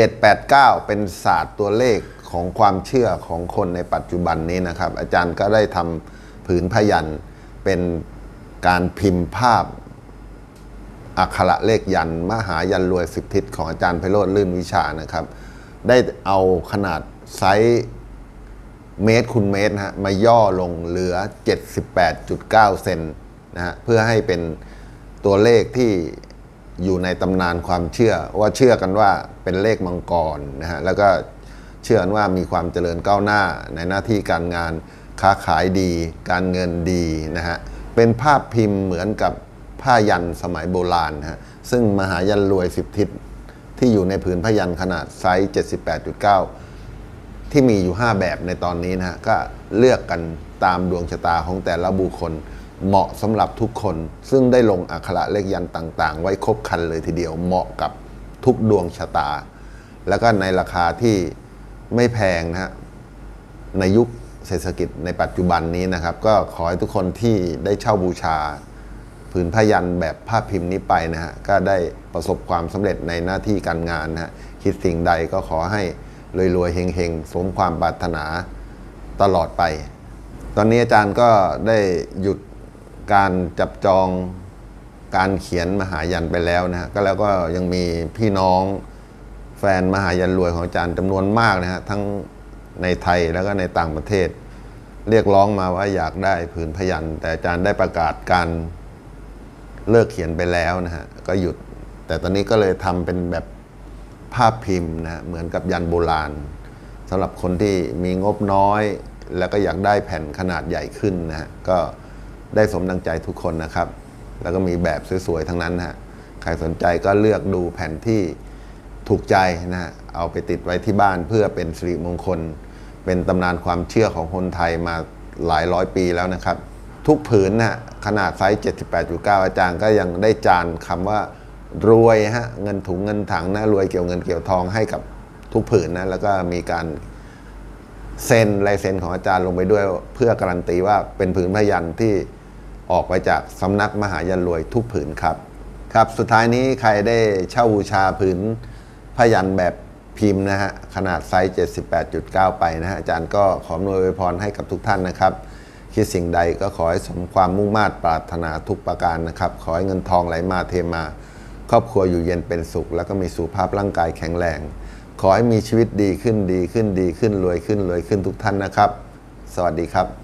789 เป็นศาสตร์ตัวเลขของความเชื่อของคนในปัจจุบันนี้นะครับ อาจารย์ก็ได้ทำผืนพยันเป็นการพิมพ์ภาพอักขระเลขยัน มหายันรวยสิบทิศของอาจารย์ไพโรธลื่นวิชานะครับ ได้เอาขนาดไซส์เมตรคูณเมตรนะฮะมาย่อลงเหลือ 78.9 เซนนะฮะเพื่อให้เป็นตัวเลขที่ อยู่ในตำนานความเชื่อว่าเชื่อกันว่าเป็นเลขมังกรนะฮะแล้วก็เชื่อกันว่ามีความเจริญก้าวหน้าในหน้าที่การงานค้าขายดี การเงินดีนะฮะเป็นภาพพิมพ์เหมือนกับผ้ายันสมัยโบราณนะฮะซึ่งมหายันรวยสิบทิศที่อยู่ในผืนผ้ายันขนาดไซส์ 78.9 ที่มีอยู่ 5 แบบในตอนนี้นะฮะก็เลือกกันตามดวงชะตาของแต่ละบุคคล เหมาะสำหรับทุกคน ซึ่งได้ลงอักขระเลขยันต่างๆ ไว้ครบคันเลยทีเดียวเหมาะกับทุกดวงชะตา แล้วก็ในราคาที่ไม่แพงนะฮะในยุคเศรษฐกิจในปัจจุบันนี้นะครับ ก็ขอให้ทุกคนที่ได้เช่าบูชา ผืนพยันแบบภาพพิมพ์นี้ไปนะฮะก็ได้ประสบความสำเร็จในหน้าที่การงานนะฮะคิดสิ่งใดก็ขอให้รวยๆเฮงๆสมความปรารถนาตลอดไป ตอนนี้อาจารย์ก็ได้หยุด การจับจองการเขียนมหายันไปแล้วนะฮะก็แล้วก็ยังมีพี่น้องแฟนมหายันรวยของอาจารย์จำนวนมากนะฮะทั้งในไทยแล้วก็ในต่างประเทศ เรียกร้องมาว่าอยากได้ผืนพยัน แต่อาจารย์ได้ประกาศการเลิกเขียนไปแล้วนะฮะก็หยุด แต่ตอนนี้ก็เลยทำเป็นแบบภาพพิมพ์นะเหมือนกับยันโบราณสำหรับคนที่มีงบน้อย แล้วก็อยากได้แผ่นขนาดใหญ่ขึ้นนะฮะก็ ได้สมดังใจทุกคนนะครับ แล้วก็มีแบบสวยๆทั้งนั้นนะฮะใครสนใจก็เลือกดูแผ่นที่ถูกใจนะฮะเอาไปติดไว้ที่บ้านเพื่อเป็นสิริมงคล เป็นตำนานความเชื่อของคนไทยมาหลายร้อยปีแล้วนะครับ ทุกผืนนะฮะขนาดไซส์ 78.9 อาจารย์ก็ยังได้จานคำว่ารวยฮะเงินถุงเงินถังนะรวยเกี่ยวเงินเกี่ยวทองให้กับทุกผืนนะแล้วก็มีการเซ็นลายเซ็นของอาจารย์ลงไปด้วย เพื่อการันตีว่าเป็นผืนพยันที่ ออกไปจากสำนักมหายันรวยทุกผืนครับ ครับสุดท้ายนี้ใครได้เช่าบูชาผืนพยันแบบพิมพ์นะฮะขนาดไซส์ 78.9 ไปนะฮะอาจารย์ก็ขออนวยอวยพรให้กับทุกท่านนะครับ คิดสิ่งใดก็ขอให้สมความมุ่งมา่ปรารถนาทุกประการนะครับ ขอให้เงินทองไหลมาเทมา ครอบครัวอยู่เย็นเป็นสุข แล้วก็มีสุขภาพร่างกายแข็งแรง ขอให้มีชีวิตดีขึ้นดีขึ้นดีขึ้นรวยขึ้นรวยขึ้นทุกท่านนะครับ สวัสดีครับ